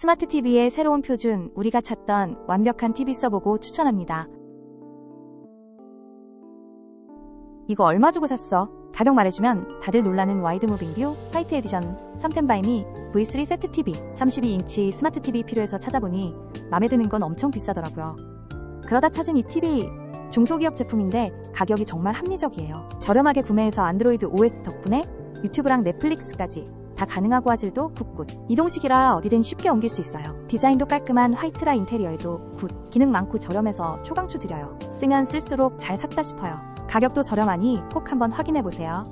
스마트 TV의 새로운 표준, 우리가 찾던 완벽한 TV 써보고 추천합니다. 이거 얼마 주고 샀어? 가격 말해주면 다들 놀라는 와이드 무빙 뷰 화이트 에디션 3템 바이미 V3 세트 TV 32인치 스마트 TV 필요해서 찾아보니 마음에 드는 건 엄청 비싸더라고요. 그러다 찾은 이 TV 중소기업 제품인데 가격이 정말 합리적이에요. 저렴하게 구매해서 안드로이드 OS 덕분에 유튜브랑 넷플릭스까지 다 가능하고 화질도 굿굿. 이동식이라 어디든 쉽게 옮길 수 있어요. 디자인도 깔끔한 화이트라 인테리어에도 굿. 기능 많고 저렴해서 초강추 드려요. 쓰면 쓸수록 잘 샀다 싶어요. 가격도 저렴하니 꼭 한번 확인해보세요.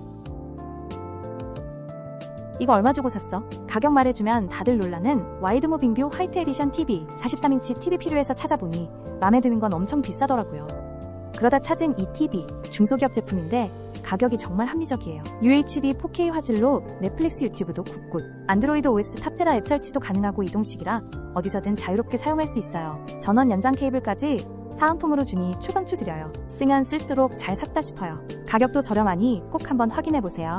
이거 얼마 주고 샀어? 가격 말해주면 다들 놀라는 와이드 무빙 뷰 화이트 에디션 TV 43인치 TV 필요해서 찾아보니 마음에 드는 건 엄청 비싸더라고요. 그러다 찾은 이 TV 중소기업 제품인데 가격이 정말 합리적이에요. UHD 4K 화질로 넷플릭스 유튜브도 굿굿. 안드로이드 OS 탑재라 앱 설치도 가능하고 이동식이라 어디서든 자유롭게 사용할 수 있어요. 전원 연장 케이블까지 사은품으로 주니 초강추 드려요. 쓰면 쓸수록 잘 샀다 싶어요. 가격도 저렴하니 꼭 한번 확인해보세요.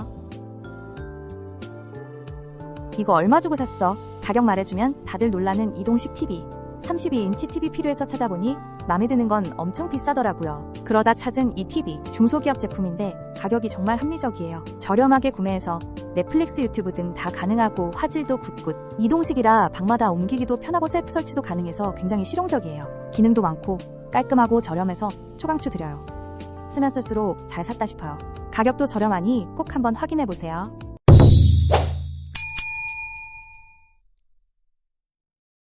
이거 얼마 주고 샀어? 가격 말해주면 다들 놀라는 이동식 TV. 32인치 TV 필요해서 찾아보니 마음에 드는 건 엄청 비싸더라고요. 그러다 찾은 이 TV 중소기업 제품인데 가격이 정말 합리적이에요. 저렴하게 구매해서 넷플릭스 유튜브 등 다 가능하고 화질도 굿굿. 이동식이라 방마다 옮기기도 편하고 셀프 설치도 가능해서 굉장히 실용적이에요. 기능도 많고 깔끔하고 저렴해서 초강추 드려요. 쓰면 쓸수록 잘 샀다 싶어요. 가격도 저렴하니 꼭 한번 확인해 보세요.